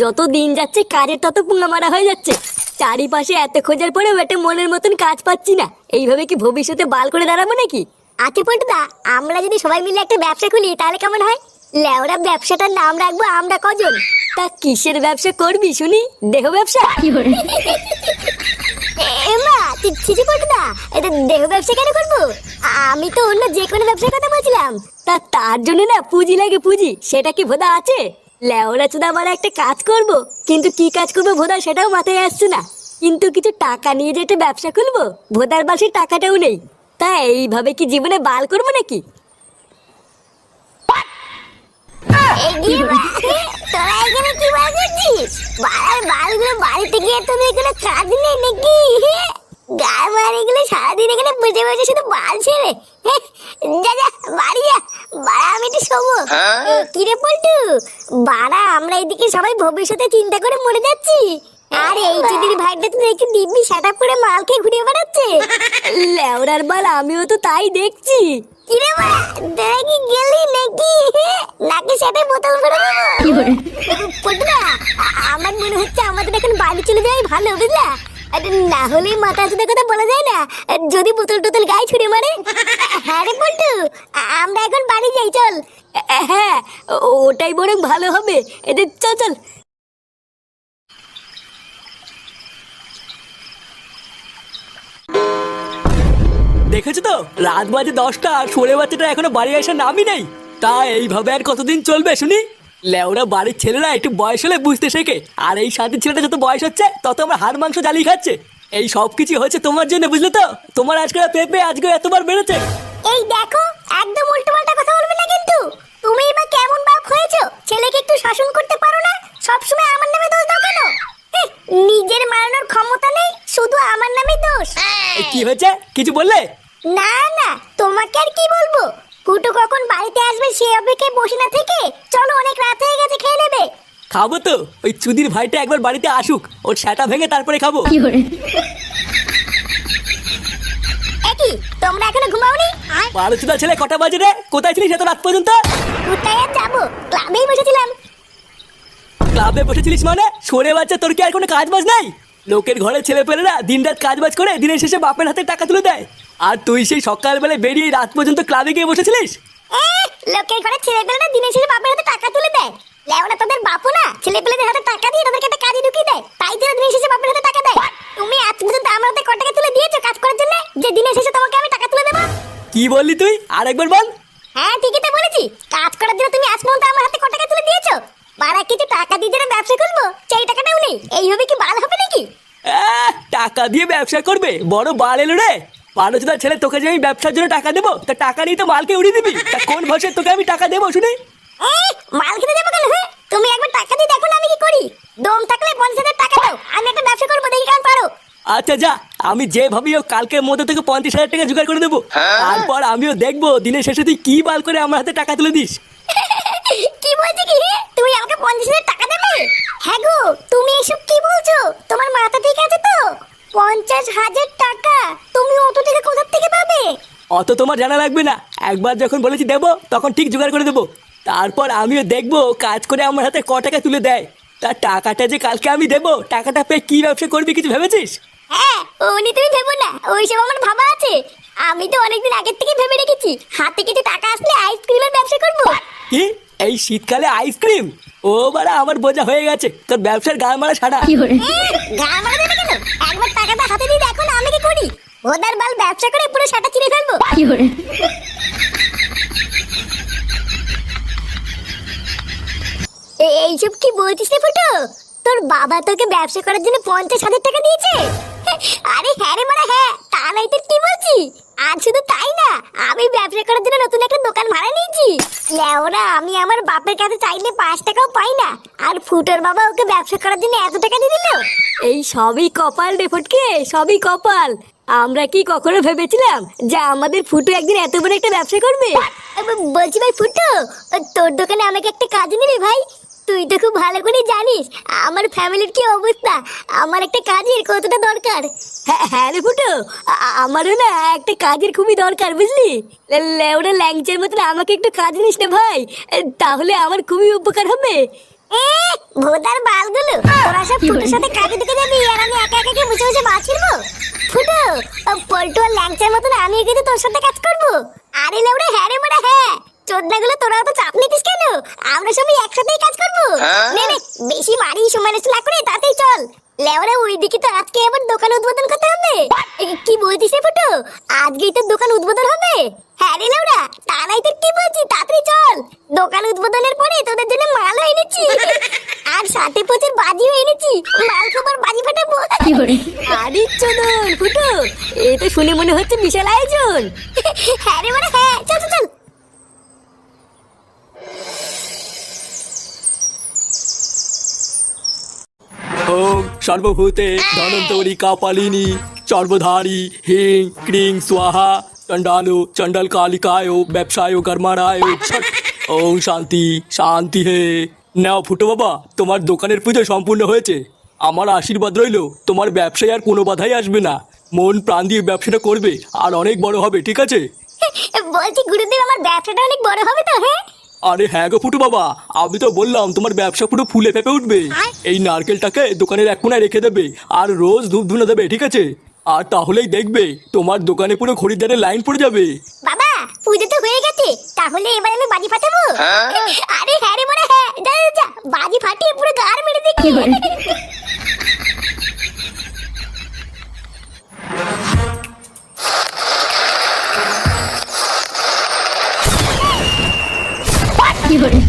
যত দিন যাচ্ছে কাজের তত পুঙ্গা মারা হয়ে যাচ্ছে। চারিপাশে এত খোঁজার পরেও একটা মনের মতন কাজ পাচ্ছি না। এইভাবে কি ভবিষ্যতে বাল করে দাঁড়াবো নাকি? আচ্ছা পল্টুদা আমরা যদি সবাই মিলে একটা ব্যবসা খুলি তাহলে কেমন হয়? লেওরা ব্যবসাটার নাম রাখব আমরা কজন? তা কিসের ব্যবসা করবি শুনি? দেহ ব্যবসা? এমা চিচি পল্টুদা এটা দেহ ব্যবসা কেন করব? আমি তো অন্য যে কোনো ব্যবসার কথা বলছিলাম। তা তার জন্য না পুঁজি লাগে পুঁজি সেটা কি ভোদা আছে? লেওরা চুদা আমার একটা কাজ করব? কিন্তু কি কাজ করব ভোদা সেটাও মাথায় আসছে না। কিন্তু কিছু টাকা নিয়ে যে ব্যবসা খুলবো, ভোদার বাসের টাকাটাও নেই। তা এইভাবে কি জীবনে বাল করব নাকি? বালগুলো বাড়িতে গিয়ে তোদের এখানে কাজ নেই নাকি? গায়ে মার এগুলো সারাদিন এখানে বসে বসে শুধু বাল ছেড়ে। যা যা বাড়ি যা বাড়া আমি একটু শোবো। কিরে পল্টু? বাড়া আমরা এদিকে সবাই ভবিষ্যতে চিন্তা করে মরে যাচ্ছি। আর এই চুদির ভাইটা তো দেখি দিব্যি সেটা পরে মাল খেয়ে ঘুরে বেড়াচ্ছে। লেওরার বাল আমিও তো তাই দেখছি। কিরে বাড়া তোরা কি গেলি নাকি? নাকি সেটা বোতল ভরে দেবো? আমার মনে হচ্ছে আমাদের এখন বাড়ি চলে যাওয়াই ভালো বুঝলা? না হলে মাথা চুদের কথা বলা যায় না। যদি বোতল টোতল গায়ে ছুড়ে মারে। হ্যাঁ পল্টু, আমরা এখন বাড়ি যাই, চল। হ্যাঁ ওটাই বরং ভালো হবে। এদের চল চল। দেখেছ তো? রাত বাজে দশটা আর সরে বাচ্চাটা এখনও বাড়ি আসার নামই নেই। তা এইভাবে আর কতদিন চলবে শুনি? লেওরা বাড়ির ছেলেরা একটু বয়স হলে বুঝতে শেখে। আর এই শান্তির ছেলেটা যত বয়স হচ্ছে তত আমার হাড় মাংস জ্বালিয়ে খাচ্ছে। এই সব কিছু হচ্ছে তোমার জন্য বুঝলে তো? তোমার আজকে পেঁপে আজকে এতবার বেড়েছে। এই দেখো একদম উল্টো পাল্টা কথা বলবে না কিন্তু। তুমি বা কেমন বাপ হয়েছো? ছেলেকে একটু শাসন করতে পারো না? সবসময় আমার নামে দোষ দাও কেন? নিজের মারানোর ক্ষমতা নেই শুধু আমার নামে দোষ। কি হয়েছে? কিছু বললে? না না তোমাকে আর কি বলব? কুটু কখন বাড়িতে আসবে সে অপেক্ষায় বসে না থেকে? চলো অনেক রাত হয়ে গেছে খেয়ে নেবে। খাব তো। ওই চুদির ভাইটা একবার বাড়িতে আসুক। ওর সেটা ভেঙে তারপরে খাব। একই তোমরা এখনও ঘুমাওনি? বারো চুদা ছেলে কটা বাজে রে? কোথায় ছিলিস এত রাত পর্যন্ত? কোথায় আর যাব? ক্লাবেই বসেছিলাম। ক্লাবে বসেছিলিস মানে? সরে বাচ্চা তোর কি আর কোনো কাজ বাজ নাই? লোকের ঘরে ছেলে পেলেরা দিন রাত কাজ বাজ করে দিনের শেষে বাপের হাতে টাকা তুলে দেয়। আর তুই সেই সকালবেলায় বেরিয়ে রাত পর্যন্ত ক্লাবে গিয়ে বসেছিলিস? লোকের ঘরে ছেলেপেলেরা দিনের শেষে বাপের হাতে টাকা তুলে দেয়। লেওনা তাদের বাপও না ছেলেপেলেদের হাতে টাকা দিয়ে তাদেরকে একটা কাজে ঢুকিয়ে দেয়। তাই তারা দিনের শেষে বাপের হাতে টাকা দেয়। তুমি আজ পর্যন্ত আমার হাতে কত টাকা তুলে দিয়েছ কাজ করার জন্য? যে দিনের শেষে তোমাকে আমি টাকা তুলে দেবো। কি বললি তুই? আর একবার বল। হ্যাঁ ঠিকই তো বলেছি। কাজ করার জন্য তুমি আজ পর্যন্ত আমার হাতে কত টাকা তুলে দিয়েছ? বারা কিছু টাকা দিয়ে যেন ব্যবসা করব সেই টাকাটাও নেই। এইভাবে কি ভালো হবে নাকি? টাকা দিয়ে ব্যবসা করবে? বড় বাল এলো রে। চুদার ছেলে তোকে যে আমি ব্যবসার জন্য টাকা দেবো তা টাকা নিয়ে তো মালকে উড়িয়ে দিবি? তা কোন ভাষায় তোকে আমি টাকা দেবো শুনি? মাল যাব কেন হ্যাঁ তুমি একবার টাকা দিয়ে দেখো না আমি কি করি। দম থাকলে পঞ্চাশ হাজার টাকা দাও আমি একটা ব্যবসা করব দেখি কেমন পারো। আচ্ছা যা আমি যে কালকের মধ্যে থেকে পঞ্চাশ হাজার টাকা জোগাড় করে দেবো। তারপর আমিও দেখব দিনের শেষে তুই কি বাল করে আমার হাতে টাকা তুলে দিস। কি বলছো কি তুমি আমাকে পঞ্চাশ হাজার টাকা দেবে? হ্যাঁ গো তুমি এসব কি বলছো? তোমার মাথা ঠিক আছে তো? পঞ্চাশ হাজার টাকা তুমি অত থেকে কোথা থেকে পাবে অত তোমার জানা লাগবে না। একবার যখন বলেছি দেবো তখন ঠিক জোগাড় করে দেবো। তারপর আমিও দেখব কাজ করে আমার হাতে ক টাকা তুলে দেয়। তার টাকাটা যে কালকে আমি দেবো টাকাটা পেয়ে কি ব্যবসা করবি কিছু ভেবেছিস? হ্যাঁ উনি তুমি ভেবো না। ওইসব আমার ভাবা আছে। আমি তো অনেকদিন আগের থেকে ভেবে রেখেছি হাতে কিছু টাকা আসলে আইসক্রিমের ব্যবসা করব। কি? এই শীতকালে আইসক্রিম? ও বাড়া আমার বোঝা হয়ে গেছে। তোর ব্যবসার গায়ে মারা সারা গা মারা দেবে কেন একবার টাকাটা হাতে দিয়ে দেখো না আমি কি করি ওদার বাল ব্যবসা করে পুরো সাটা চিনে ফেলব। এ- এইসব কি বলছিস রে ফুটো? তোর বাবা তোকে ব্যবসা করার জন্য পঞ্চাশ হাজার টাকা দিয়েছে? আরে হ্যাঁ রে মারা হ্যাঁ তা নাই তোর কি বলছি? আর শুধু তাই না আমি ব্যবসা করার জন্য নতুন একটা দোকান ভাড়া নিয়েছি। লেওরা আমি আমার বাপের কাছে চাইলে পাঁচ টাকাও পাই না। আর ফুটোর বাবা ওকে ব্যবসা করার জন্য এত টাকা দিয়ে দিল? এই সবই কপাল রে ফটকে সবই কপাল। আমরা কি কখনো ভেবেছিলাম যে আমাদের ফুটু একদিন এত বড় একটা ব্যবসা করবে? বলছি ভাই ফুটো তোর দোকানে আমাকে একটা কাজ নিবি ভাই। তুই তো খুব ভালো করে জানিস, আমার ফ্যামিলির কি অবস্থা? আমার একটা কাজের কতটা দরকার? হ্যাঁ হ্যাঁ রে ফুটো আমারও না একটা কাজের খুবই দরকার, বুঝলি? লেওড়া ল্যাংচের মতন আমাকে একটু কাজ নিস না ভাই তাহলে আমার খুবই উপকার হবে। বালগুলো, তোরা সব ফুটোর সাথে কাজে যাবি, আর আমি একা একা কি মাছ ফুটো পল্টু আর ল্যাংচার মতন আমিও কিন্তু তোর সাথে কাজ করব। আরে লেউড়ে হ্যাঁ রে মোড়া হ্যাঁ। চোদ্দাগুলো তোরা তো চাপ নিতিস কেন আমরা সবাই একসাথেই কাজ করব। নে নে বেশি মারি সময় নষ্ট না করে তাতেই চল। লেওরা ওইদিকে তো আজকে আবার দোকান উদ্বোধন করতে হবে। কি বলছিস রে ফুটো? আজকেই তো দোকান উদ্বোধন হবে। হ্যাঁ রে লেওরা তা নাই তোর কি বলছি? তাড়াতাড়ি চল। দোকান উদ্বোধনের পরে তোদের জন্য মালও এনেছি। আর সাথে প্রচুর বাজিও এনেছি। মাল খাবার বাজি ফাটাবো। আরে চোদন ফুটো এ তো শুনে মনে হচ্ছে বিশাল আয়োজন। হ্যাঁ রে মানে হ্যাঁ চল চল চল ওম সর্বভূতে ধনন্তরী কাপালিনী, সর্বধারী, হিং, ক্রিং, স্বাহা, চণ্ডালো চণ্ডাল কালিকায় ব্যবসায়, কর্মারায় ওম শান্তি শান্তি হে। নাও ফুটো বাবা, তোমার দোকানের পুজো সম্পূর্ণ হয়েছে। আমার আশীর্বাদ রইল, তোমার ব্যবসায় আর কোনো বাধাই আসবে না। মন প্রাণ দিয়ে ব্যবসাটা করবে, আর অনেক বড় হবে, ঠিক আছে? বলছি, গুরুদেব, আমার ব্যবসাটা অনেক বড় হবে তো হ্যাঁ? আরে হ্যাঁ গো ফুটু বাবা আমি তো বললাম তোমার ব্যবসা পুরো ফুলে ফেপে উঠবে। এই নারকেলটাকে দোকানের এক কোনায় রেখে দেবে আর রোজ ধূপ ধুনে দেবে ঠিক আছে? আর তাহলেই দেখবে তোমার দোকানে পুরো খরিদ্দারের লাইন পড়ে যাবে। বাবা পুজো তো হয়ে গেছে তাহলে এবার আমি বাজি ফাটাবো? আরে হ্যাঁ রে মনে হ্যাঁ যা যা, যা বাজি ফাটিয়ে পুরো গার মেরে দেখি কি হরে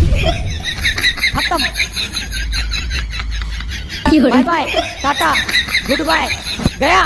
খতম। কি হরে bye bye tata good bye Gaya.